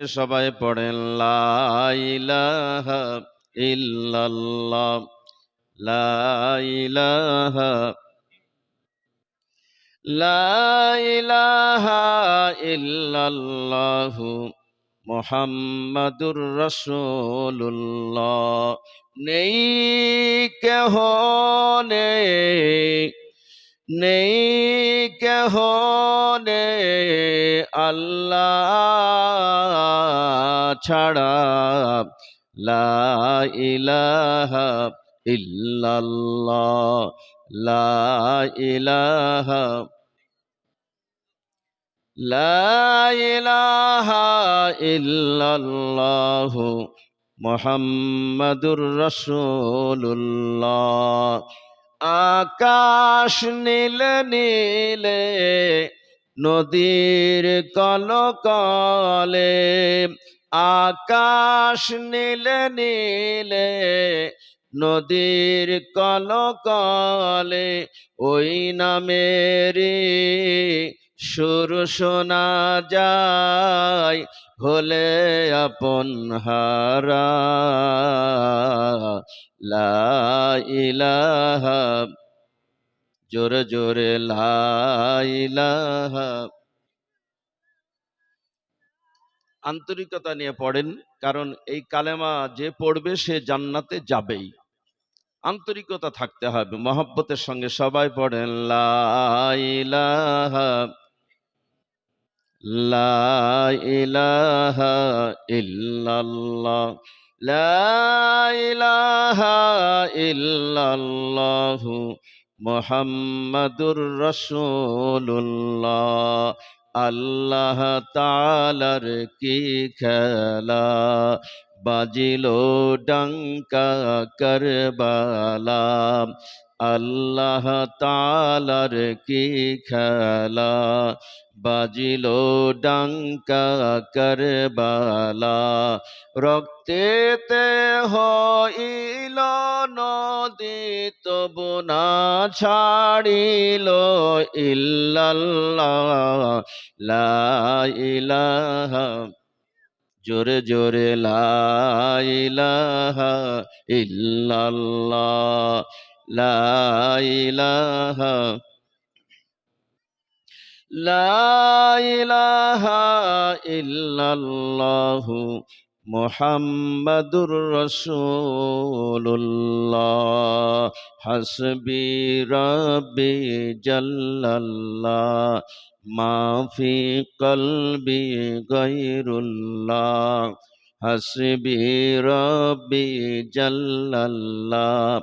সবাই পড়েন লা ইলাহা ইল্লাল্লাহ ইল্লাল্লাহু মুহাম্মাদুর রাসূলুল্লাহ। নেই কেহ নেই নেই কেহ নে আল্লাহ ছাড়া। লা ইলাহা ইল্লাল্লাহ। লা ইলাহা লা ইলাহা ইল্লাল্লাহু। আকাশ নীল নীল নদীর কলকলে। আকাশ নীল নীল নদীর কলকলে ওই নামেরি সুর শোনা যায় হলে আপন হারা। লা ইলাহা, জোরে জোরে লা ইলাহা। আন্তরিকতা নিয়ে পড়েন, কারণ এই কালেমা যে পড়বে সে জান্নাতে যাবেই। আন্তরিকতা থাকতে হবে, মহব্বতের সঙ্গে সবাই পড়েন লা ইলাহা লা ইলাহা ইল্লাল্লাহ, লা ইলাহা ইল্লাল্লাহু মুহাম্মাদুর রাসূলুল্লাহ, আল্লাহ তাআলার কি খেলা, বাজিল ডঙ্কা করবালা আল্লাহ তাআলার কি খেলা? বাজিল ডাঙ্কা করবালা। রক্তেতে হইল নদী, তবু না ছাড়িল ইল্লাল্লাহ। লা ইলাহা, জোরে জোরে লা ইল্লাল্লাহ। لا إله لا إله إلا الله محمد رسول الله حسبي ربي جل الله ما في قلبي غير الله حسبي ربي جل الله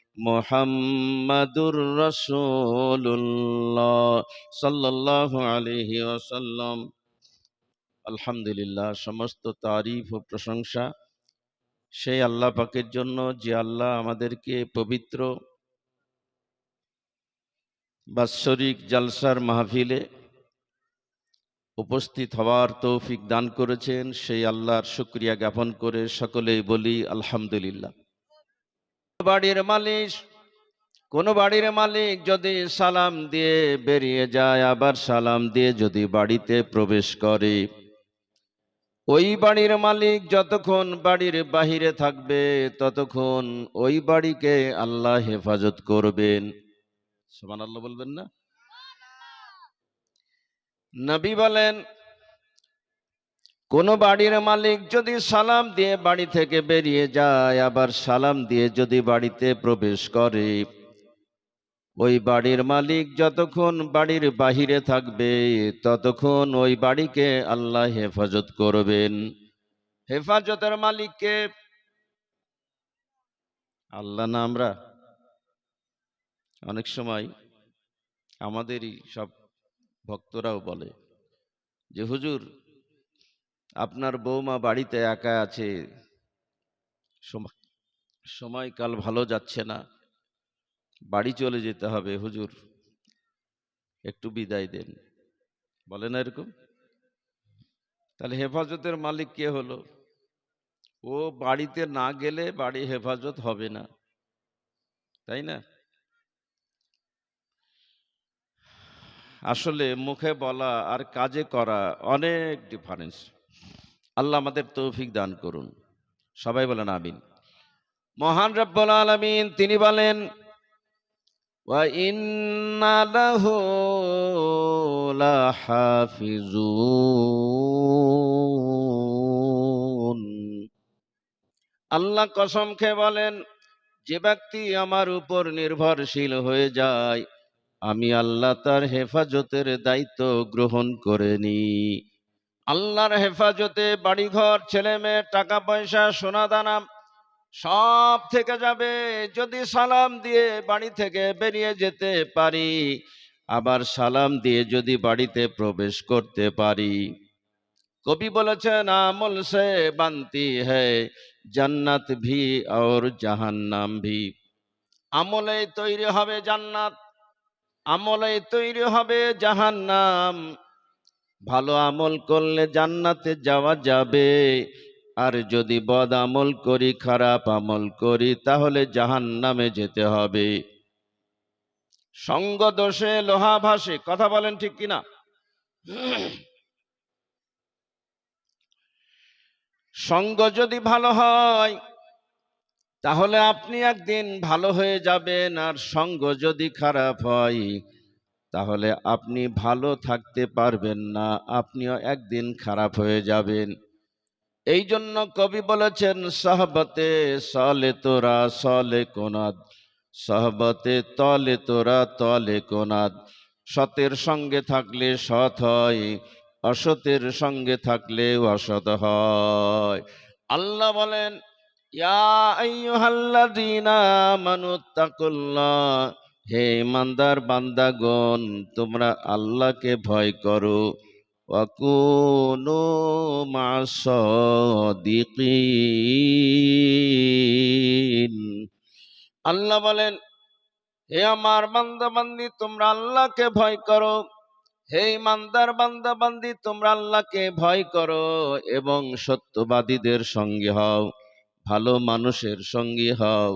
মোহাম্মদুর রসুল্লাহ সাল্লাহ আলহি ওসাল্লাম আলহামদুলিল্লাহ, সমস্ত তারিফ ও প্রশংসা সেই আল্লাহ পাকের জন্য যে আল্লাহ আমাদেরকে পবিত্র বাৎসরিক জালসার মাহফিলে উপস্থিত হওয়ার তৌফিক দান করেছেন। সেই আল্লাহর শুক্রিয়া জ্ঞাপন করে সকলেই বলি আলহামদুলিল্লাহ। বাড়ির মালিক কোন বাড়ির মালিক যদি সালাম দিয়ে বেরিয়ে যায়, আবার সালাম দিয়ে যদি বাড়িতে প্রবেশ করে। ওই বাড়ির মালিক যতক্ষণ বাড়ির বাহিরে থাকবে, ততক্ষণ ওই বাড়িকে আল্লাহ হেফাজত করবেন। সমান আল্লাহ বলবেন না? নবী বলেন কোন বাড়ির মালিক যদি সালাম দিয়ে বাড়ি থেকে বেরিয়ে যায়, আবার সালাম দিয়ে যদি বাড়িতে প্রবেশ করে, ওই বাড়ির মালিক যতক্ষণ বাড়ির বাহিরে থাকবে, ততক্ষণ ওই বাড়িকে আল্লাহ হেফাজত করবেন। হেফাজতের মালিককে আল্লাহ না আমরা? অনেক সময় আমাদেরই সব ভক্তরাও বলে যে, হুজুর আপনার বৌমা বাড়িতে একা আছে সমা- সময়কাল ভালো যাচ্ছে না, বাড়ি চলে যেতে হবে, হুজুর, একটু বিদায় দেন। বলে না এরকম? তাহলে হেফাজতের মালিক কে হলো? ও বাড়িতে না গেলে বাড়ি হেফাজত হবে না, তাই না? আসলে মুখে বলা আর কাজে করা অনেক ডিফারেন্স আল্লাহ আমাদের তৌফিক দান করুন। সবাই বলেন আমিন। মহান রব্বুল আলামিন তিনি বলেন আল্লাহ কসম খেয়ে বলেন, যে ব্যক্তি আমার উপর নির্ভরশীল হয়ে যায়, আমি আল্লাহ তার হেফাজতের দায়িত্ব গ্রহণ করে নি আল্লাহর হেফাজতে বাড়িঘর ছেলে মেয়ে টাকা পয়সা সোনা দানা সব থেকে যাবে। যদি সালাম দিয়ে বাড়ি থেকে বেরিয়ে যেতে পারি, আবার সালাম দিয়ে যদি বাড়িতে প্রবেশ করতে পারি। কবি বলেছেন, আমল সে বান্তি হ্যায় জান্নাত ভি और জাহান্নাম ভি। আমলে তৈরি হবে জান্নাত আমলে তৈরি হবে জাহান্নাম। ভালো আমল করলে জান্নাতে যাওয়া যাবে। আর যদি বদ আমল করি, খারাপ আমল করি, তাহলে জাহান্নামে যেতে হবে। সঙ্গ দোষে লোহা ভাসে, কথা বলেন ঠিক কিনা? সঙ্গ যদি ভালো হয়, তাহলে আপনি একদিন ভালো হয়ে যাবেন। আর সঙ্গ যদি খারাপ হয় তাহলে আপনি ভালো থাকতে পারবেন না, আপনিও একদিন খারাপ হয়ে যাবেন। এই জন্য কবি বলেছেন, সহবতে সলে তোরা, সলে কোনাদ। সহবতে তলে তোরা, তলে কোনাদ। সতের সঙ্গে থাকলে সৎ হয়, অসতের সঙ্গে থাকলে অসৎ হয়। আল্লাহ বলেন, ইয়া আইয়ুহাল্লাযীনা আমানুত্তাকুল্লাহ হে ইমানদার বান্দাগণ, তোমরা আল্লাহকে ভয় করো। মাসাদিকিন আল্লাহ বলেন, হে আমার বান্দা বান্দি তোমরা আল্লাহকে ভয় করো। হে ইমানদার বান্দাবান্দি, তোমরা আল্লাহকে ভয় করো এবং সত্যবাদীদের সঙ্গে হও, ভালো মানুষের সঙ্গে হও।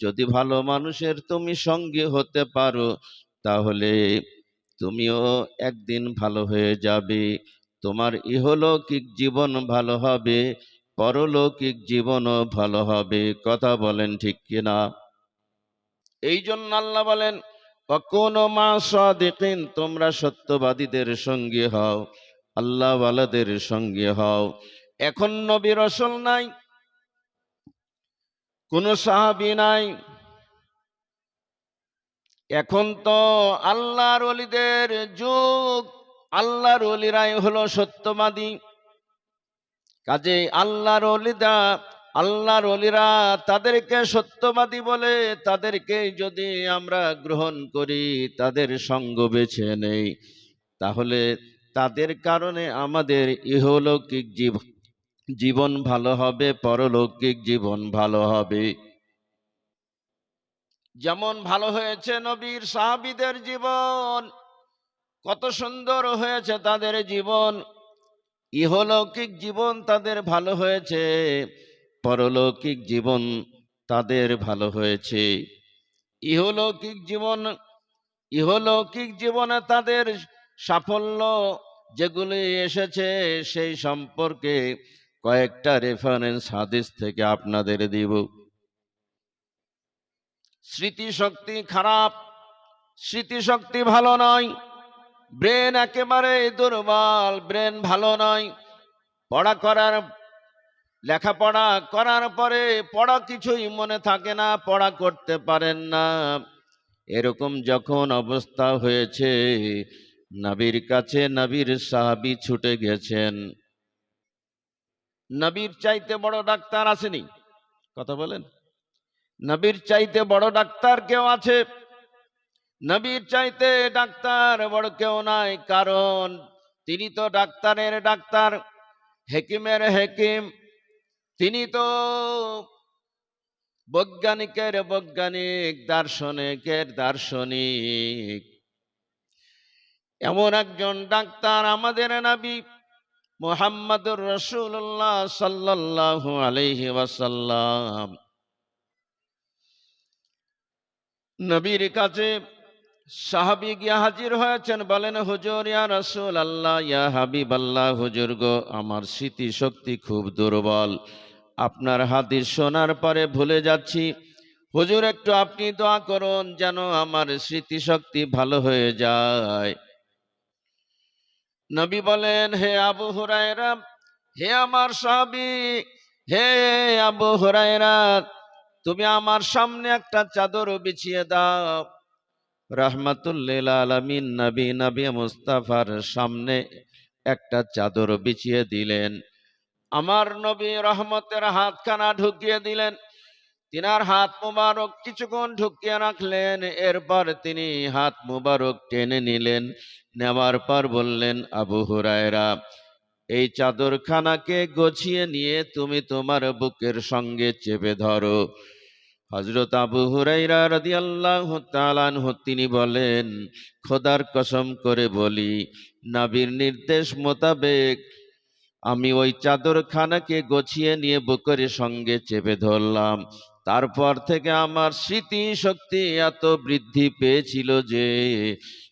যদি ভালো মানুষের তুমি সঙ্গী হতে পারো, তাহলে তুমিও একদিন ভালো হয়ে যাবে। তোমার ইহলৌকিক জীবন ভালো হবে, পরলৌকিক জীবনও ভালো হবে। কথা বলেন ঠিক কিনা? এই জন্য আল্লাহ বলেন কখনো মা সাদিকিন, তোমরা সত্যবাদীদের সঙ্গে হও, আল্লাহওয়ালাদের সঙ্গে হও। এখন নবী রসল নাই কোন সাহাবি নাই। এখন তো আল্লাহর অলিদের যুগ। আল্লাহর অলিরাই হলো সত্যবাদী। কাজে আল্লাহর অলিদা আল্লাহর অলিরা তাদেরকে সত্যবাদী বলে, তাদেরকে যদি আমরা গ্রহণ করি, তাদের সঙ্গ বেছে নেই। তাহলে তাদের কারণে আমাদের ইহলৌকিক জীবন জীবন ভালো হবে, পরলৌকিক জীবন ভালো হবে। যেমন ভালো হয়েছে নবীর সাহাবিদের জীবন, কত সুন্দর হয়েছে তাদের জীবন। ইহলৌকিক জীবন তাদের ভালো হয়েছে, পরলৌকিক জীবন তাদের ভালো হয়েছে। ইহলৌকিক জীবন, ইহলৌকিক জীবনে তাদের সাফল্য যেগুলি এসেছে সেই সম্পর্কে কয়েকটা রেফারেন্স হাদিস থেকে আপনাদের দিব। স্মৃতিশক্তি খারাপ, স্মৃতিশক্তি ভালো নয় ব্রেন একেবারে দুর্বল ব্রেন ভালো নয়। পড়া করার, লেখাপড়া করার পরে পড়া কিছুই মনে থাকে না, পড়া করতে পারেন না। এরকম যখন অবস্থা হয়েছে, নবীর কাছে নবীর সাহাবি ছুটে গেছেন। নবীর চাইতে বড় ডাক্তার আসেনি। কথা বলেন। নবীর চাইতে বড় ডাক্তার কেউ আছে? নবীর চাইতে ডাক্তার বড় কেউ নাই, কারণ তিনি তো ডাক্তারের ডাক্তার, হেকিমের হেকিম। তিনি তো বৈজ্ঞানিকের বৈজ্ঞানিক, দার্শনিকের দার্শনিক। এমন একজন ডাক্তার আমাদের নাবি মোহাম্মদুর রসুল্লাহ সাল্লাল্লাহু আলাইহি ওয়াসাল্লাম। নবীর কাছে সাহাবি গিয়া হাজির হয়েছেন, বলেন, হুজুর, ইয়া রসুল আল্লাহ ইয়া হাবিব আল্লাহ হুজুর গো, আমার স্মৃতি শক্তি খুব দুর্বল। আপনার হাদিস শোনার পরে ভুলে যাচ্ছি। হুজুর, একটু আপনি দোয়া করুন যেন আমার স্মৃতিশক্তি ভালো হয়ে যায়। নবী বলেন, হে আবু হুরায়রা, হে আমার সাহাবি, হে আবু হুরায়রা, তুমি আমার সামনে একটা চাদর বিছিয়ে দাও। রাহমাতুল্লিল আলামিন নবী নবী মুস্তাফার সামনে একটা চাদর বিছিয়ে দিলেন। আমার নবী রহমতের হাতখানা ঢুকিয়ে দিলেন। তিনার হাত মুবারক কিছুক্ষণ ঢুকিয়ে রাখলেন, এরপর তিনি হাত মুবারক টেনে নিলেন, নেওয়ার পর বললেন, আবু হুরায়রা, এই চাদরখানাকে গছিয়ে নিয়ে তুমি তোমার বুকের সঙ্গে চেপে ধরো। হজরত আবু হুরাইরা রাদিয়াল্লাহু তাআলাহু তিনি বলেন, খোদার কসম করে বলি, নাবির নির্দেশ মোতাবেক আমি ওই চাদরখানাকে গছিয়ে নিয়ে বুকের সঙ্গে চেপে ধরলাম। তারপর থেকে আমার স্মৃতি শক্তি এত বৃদ্ধি পেয়েছিল যে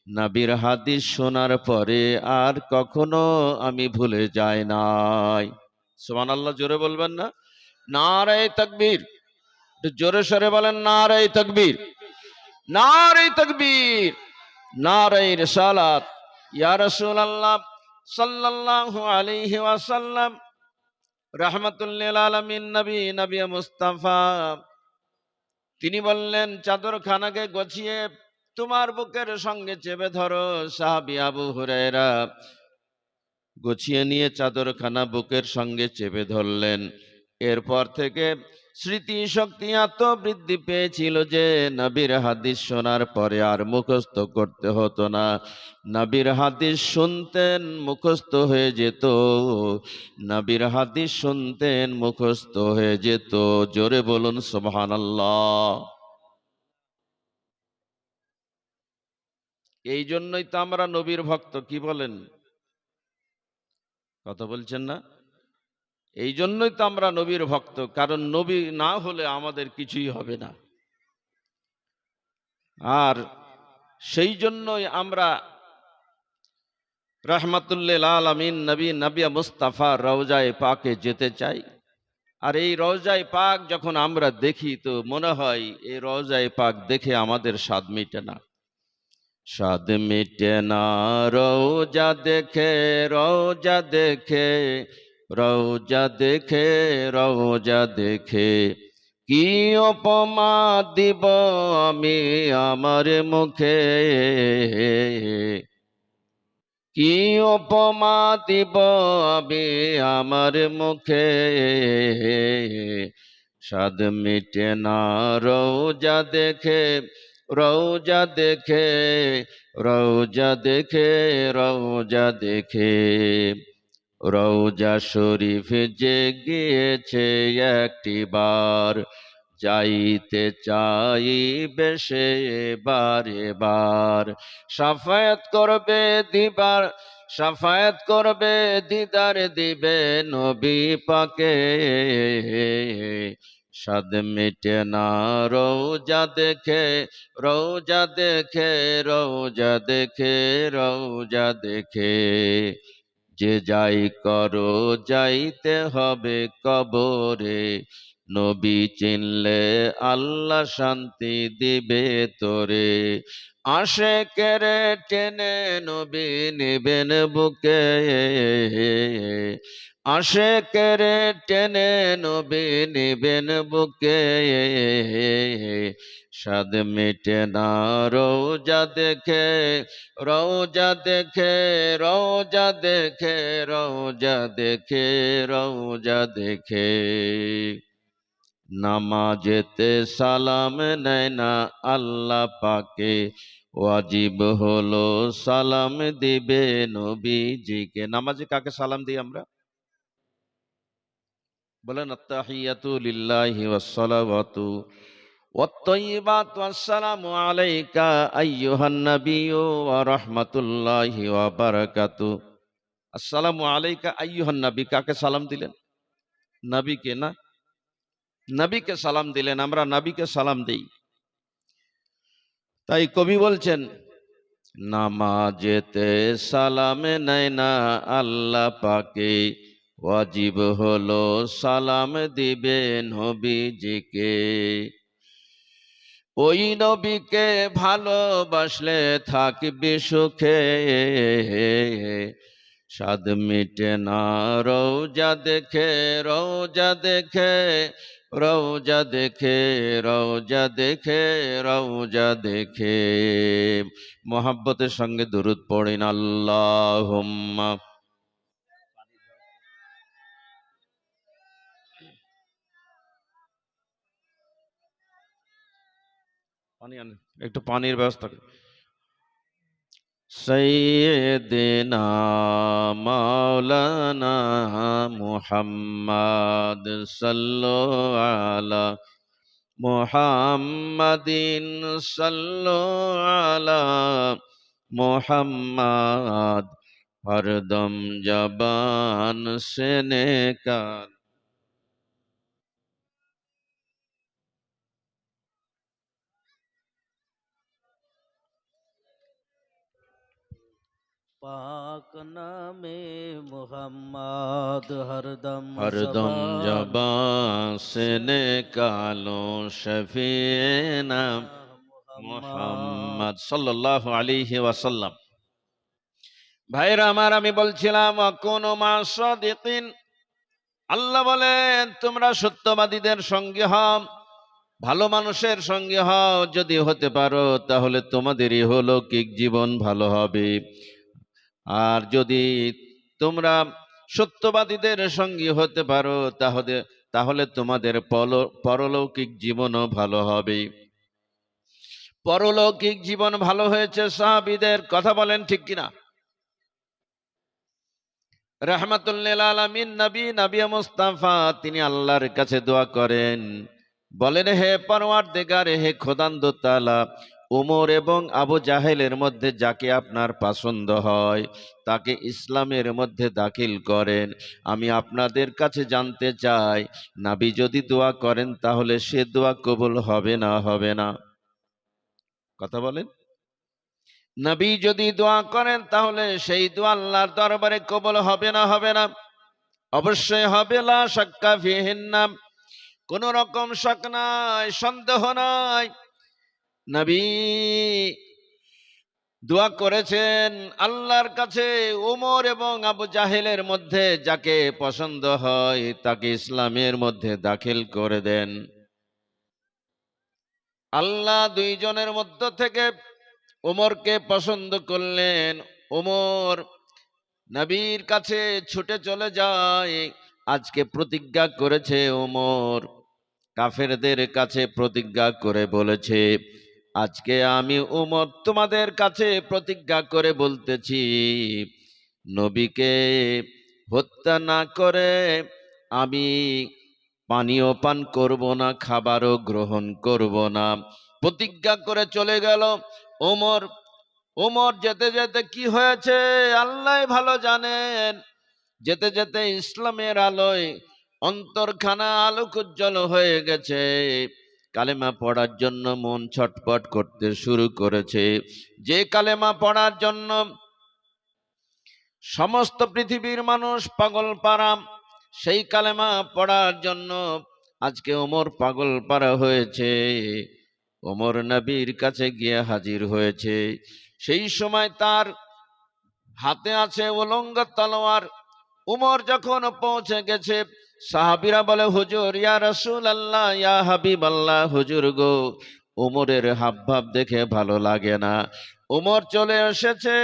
নাবির হাদিস শোনার পরে আর কখনো আমি ভুলে যাই নাই। সোমান আল্লাহ জোরে বলবেন না? নারায় তাকবীর। জোরে সরে বলেন নারায় তাকবীর। নারায় তাকবীর। নারায় রিসালাত। ইয়া রাসূলুল্লাহ সাল্লাল্লাহু আলাইহি ওয়াসাল্লাম। নবী তিনি বললেন চাদর খানাকে গছিয়ে তোমার বুকের সঙ্গে চেপে ধরো, সাহাবি আবু হুরায়রা। গুছিয়ে নিয়ে চাদরখানা বুকের সঙ্গে চেপে ধরলেন। এরপর থেকে স্মৃতি শক্তি এত বৃদ্ধি পেয়েছিল যে নবীর হাদিস শোনার পরে আর মুখস্থ করতে হতো না। নবীর হাদিস শুনতেন, মুখস্থ হয়ে যেত। নবীর হাদিস শুনতেন, মুখস্থ হয়ে যেত। জোরে বলুন, সুবহানাল্লাহ। এই জন্যই তো আমরা নবীর ভক্ত, কি বলেন? কথা বলছেন না? এই জন্যই তো আমরা নবীর ভক্ত, কারণ নবী না হলে আমাদের কিছুই হবে না। আর সেই জন্যই আমরা রহমাতুল্লিল আলমিন, নবী নবিয়া মুস্তাফা রওজায় পাকে যেতে চাই। আর এই রওজায় পাক যখন আমরা দেখি, তো মনে হয় এই রওজায় পাক দেখে আমাদের স্বাদ মিটে না। স্বাদ মিটে না, রওজা দেখে রওজা দেখে রওজা দেখে রৌজা দেখে কি উপমা দিব আমি আমার মুখে? কি উপমা দিব আমি আমার মুখে? স্বাদ মিটে না রৌজা দেখে রৌজা দেখে রৌজা দেখে, রওজা দেখে। রওজা শরীফ যে গিয়েছে একটি বার, যাইতে চাই বেশে বারে বার সাফায়াত করবে দিবার, সাফায়াত করবে দিদার দিবে নবী পাকে। সাদ মিটে না রোজা দেখে রৌজা দেখে রৌজা দেখে রৌজা দেখে। যে যাই করো যাইতে হবে কবরে। নবী চিনলে আল্লাহ শান্তি দিবে তোরে। আসে কেরে টেনে নবী নিবেন বুকে। আসে কেরে টেনে নবী নিবেন বুকে। সাদ মিটে না, রৌজা দেখে রৌজা দেখে, রোজা দেখে, রৌজা দেখে রৌজা দেখে। নামাজেতে সালাম নেয় না আল্লাহ পাকে ওয়াজিব হলো সালাম দিবে নবীজিকে নামাজে কাকে সালাম দিই আমরা বলেন আত্তাহিয়াতু লিল্লাহি ওয়াসসালাওয়াতু والطيبات والسلام عليك أيها النبي ورحمة الله وبركاته আসসালামু আলাইকা আইয়ুহান নবী কাকে সালাম দিলেন নবীকে না নবীকে সালাম দিলেন, আমরা নবীকে সালাম দেই। তাই কবি বলছেন, নামাজেতে সালামে নেয় না আল্লাহ পাকে, ওয়াজিব হলো সালাম দিবেন নবীজিকে। ওই নবীকে ভালোবাসলে থাকবি সুখে, স্বাদ মিটে না, রৌজা দেখে রৌজা দেখে রৌজা দেখে রৌজা দেখে রৌজা দেখে। মোহাব্বতের সঙ্গে দুরুদ পড়েন আল্লাহ একটু পানির ব্যবস্থা করুন। সৈয়দনা মাওলানা মুহাম্মদ সাল্লো আলা মুহাম্মাদিন সাল্লো আলা মুহাম্মদ হরদম জবান সেনে কান পাক নামে মোহাম্মদ হরদম হরদম সেনে কালো শফিনা মোহাম্মদ সাল্লাল্লাহু আলাইহি ওয়াসাল্লাম ভাইরা আমার আমি বলছিলাম কোন মাসাদিকিন আল্লাহ বলেন তোমরা সত্যবাদীদের সঙ্গে হও ভালো মানুষের সঙ্গে হও। যদি হতে পারো তাহলে তোমাদেরই হলৌকিক জীবন ভালো হবে। আর যদি তোমরা সত্যবাদীদের সঙ্গী হতে পারো, তাহলে তাহলে তোমাদের পরলৌকিক জীবনও ভালো হবে। পরলৌকিক জীবন ভালো হয়েছে সাহাবিদের, কথা বলেন ঠিক কিনা? রহমাতুল্লিল আলমিন, নবী নবী মুস্তাফা, তিনি আল্লাহর কাছে দোয়া করেন। বলেন, হে পরওয়ার দেগার হে খোদান্দ তালা উমর এবং আবু জাহেলের মধ্যে যাকে আপনার পছন্দ হয়, তাকে ইসলামের মধ্যে দাখিল করেন। আমি আপনাদের কাছে জানতে চাই, নাবি যদি দোয়া করেন তাহলে সে দোয়া কবুল হবে না হবে না? কথা বলেন। নবী যদি দোয়া করেন তাহলে সেই দোয়া আল্লাহর দরবারে কবল হবে না হবে না? অবশ্যই হবে। লা কোন রকম শক নাই, সন্দেহ নাই। নবী, দোয়া করেছেন আল্লাহর কাছে উমর এবং আবু জাহেলের মধ্যে যাকে পছন্দ হয় তাকে ইসলামের মধ্যে দাখিল করে দেন। আল্লাহ দুইজনের মধ্য থেকে ওমরকে পছন্দ করলেন। ওমর নবীর কাছে ছুটে চলে যায়, আজকে প্রতিজ্ঞা করেছে ওমর। কাফেরদের কাছে প্রতিজ্ঞা করে বলেছে আজকে আমি উমর তোমাদের কাছে প্রতিজ্ঞা করে বলতেছি, নবীকে হত্যা না করে আমি পানীয় পান করব না, খাবারও গ্রহণ করব না। প্রতিজ্ঞা করে চলে গেল ওমর ওমর যেতে যেতে কি হয়েছে আল্লাহ ভালো জানেন। যেতে যেতে ইসলামের আলোয় অন্তরখানা আলোক উজ্জ্বল হয়ে গেছে। কালেমা পড়ার জন্য মন ছটপট করতে শুরু করেছে। যে কালেমা পড়ার জন্য সমস্ত পৃথিবীর মানুষ পাগল পারাম সেই কালেমা পড়ার জন্য আজকে ওমর পাগল পারা হয়েছে। ওমর নবীর কাছে গিয়ে হাজির হয়েছে। সেই সময় তার হাতে আছে উলঙ্গ তলোয়ার। উমর যখন পৌঁছে গেছে সাহাবিরা বলে, হুজুর, ইয়া রসুল আল্লাহ ইয়া হাবিব আল্লাহ হুজুর গো, উমরের হাবভাব দেখে ভালো লাগে না। উমর চলে এসেছে,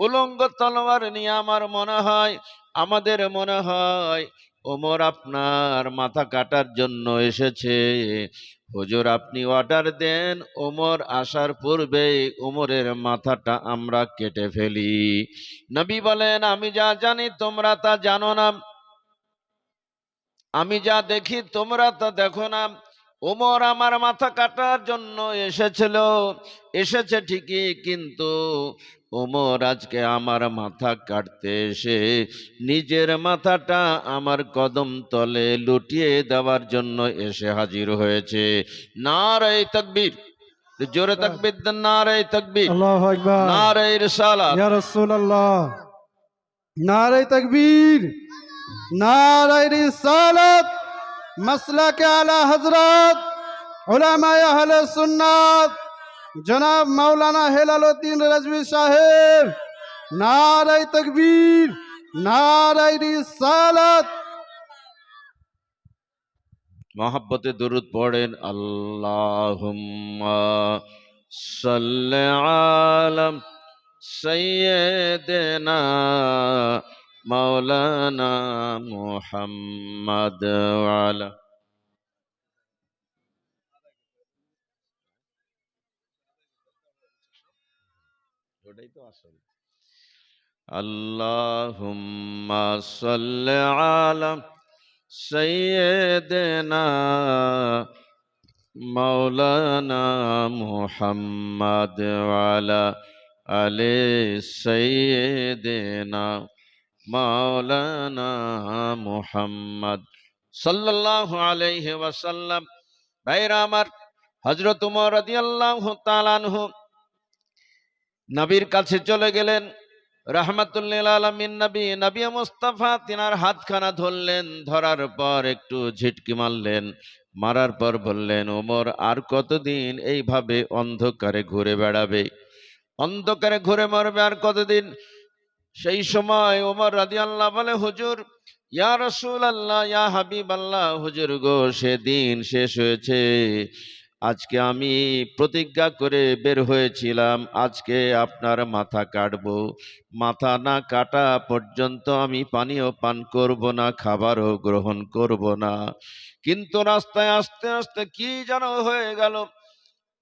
উলঙ্গ তলোয়ার নিয়ে আমার মনে হয়, আমাদের মনে হয় ওমর আপনার মাথা কাটার জন্য এসেছে। হুজুর, আপনি অর্ডার দেন ওমর আসার পূর্বে ওমরের মাথাটা আমরা কেটে ফেলি। নবী বলেন, আমি যা জানি, তোমরা তা জানো না। আমি যা দেখি তোমরা তা দেখো না। ওমর আমার মাথা কাটার জন্য এসেছিল। এসেছে ঠিকই কিন্তু ওমর আজকে আমার মাথা কাটতে এসে নিজের মাথাটা আমার কদম তলে লুটিয়ে দেওয়ার জন্য এসে হাজির হয়েছে। না রে তকবীর। জোরে তকবীর দেন রে তকবীর। আল্লাহু আকবার। নারাই রিসালাত। ইয়া রাসূলুল্লাহ। নারে তাকবীর। নারে রিসালাত মাসলাকে আলা হযরত, উলামায়ে আহলে সুন্নাত, জনাব মাওলানা হেলালউদ্দিন রাজভী সাহেব। নারে তাকবীর নারে রিসালাত মহাব্বতে দরুদ পড়েন, আল্লাহুম্মা সাল্লি আলাম সাইয়্যিদিনা مولانا محمد وعلى اللهم صل على سيدنا مولانا محمد وعلى آل سيدنا মাওলানা মুহাম্মদ সাল্লাল্লাহু আলাইহি ওয়াসাল্লাম। ভাইরা আমার, হযরত উমর রাদিয়াল্লাহু তাআলা আনহু নবীর কাছে চলে গেলেন। রাহমাতুল্লিল আলামিন নবী নবী মুস্তাফা তিনার হাতখানা ধরলেন, ধরার পর একটু ঝিটকি মারলেন, মারার পর বললেন ওমর আর কতদিন এইভাবে অন্ধকারে ঘুরে বেড়াবে? অন্ধকারে ঘুরে মারবে আর কতদিন? সেই সময় ওমর রাদি আল্লাহ বলে, হুজুর, ইয়া রসুল আল্লাহ ইয়া হাবিব আল্লাহ হুজুর গো সেদিন শেষ হয়েছে। আজকে আমি প্রতিজ্ঞা করে বের হয়েছিলাম। আজকে আপনার মাথা কাটবো। মাথা না কাটা পর্যন্ত আমি পানীয় পান করব না, খাবারও গ্রহণ করব না। কিন্তু রাস্তায় আস্তে আস্তে কি যেন হয়ে গেল।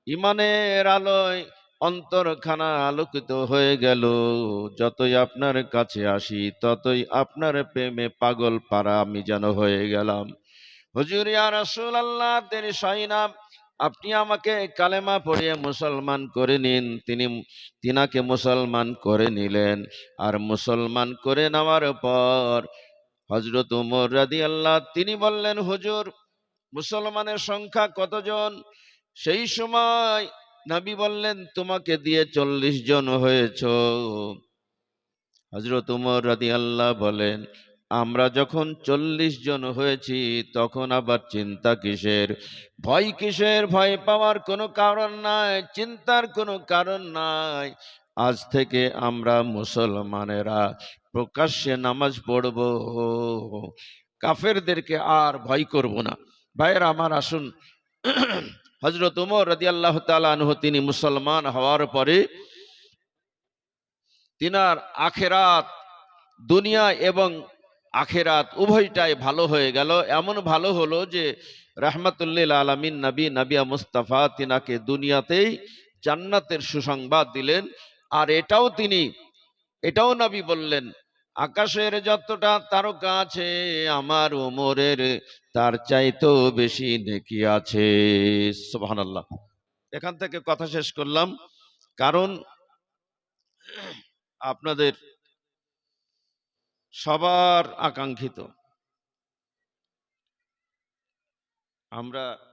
ইমানের আলোয় অন্তরখানা আলোকিত হয়ে গেল। যতই আপনার কাছে আসি, ততই আপনার প্রেমে পাগল পারা আমি যেন হয়ে গেলাম। হুজুর, ইয়া রাসূল আল্লাহ তেরি সাইনাম আপনি আমাকে কালেমা পড়িয়ে মুসলমান করে নিন। তিনি, তিনাকে মুসলমান করে নিলেন। আর মুসলমান করে নেওয়ার পর হজরত উমর রাদি আল্লাহ তিনি বললেন, হুজুর, মুসলমানের সংখ্যা কতজন? সেই সময় নবী বললেন, তোমাকে দিয়ে চল্লিশ জন হয়েছ। হজরত উমর রাদি আল্লাহ বলেন, আমরা যখন চল্লিশ জন হয়েছি, তখন আবার চিন্তা কিসের? ভয় কিসের? ভয় পাওয়ার কোনো কারণ নাই, চিন্তার কোনো কারণ নাই। আজ থেকে আমরা মুসলমানেরা প্রকাশ্যে নামাজ পড়ব। কাফেরদেরকে আর ভয় করব না। ভাইয়ের, আমার আসুন। হজরত উমর রাদি আল্লাহ তালহ তিনি মুসলমান হওয়ার পরে তিনার আখেরাত দুনিয়া এবং আখেরাত উভয়টাই ভালো হয়ে গেল। এমন ভালো হলো যে রাহমাতুল্লিল আলমিন নবী নবিয়া মুস্তাফা তিনাকে দুনিয়াতেই জান্নাতের সুসংবাদ দিলেন। আর এটাও তিনি, এটাও নবী বললেন আকাশের যতটা তারকা আছে, আমার ওমরের তার চাইতেও বেশি নেকি আছে। সুবহানাল্লাহ। এখান থেকে কথা শেষ করলাম। কারণ, আপনাদের সবার আকাঙ্ক্ষিত। আমরা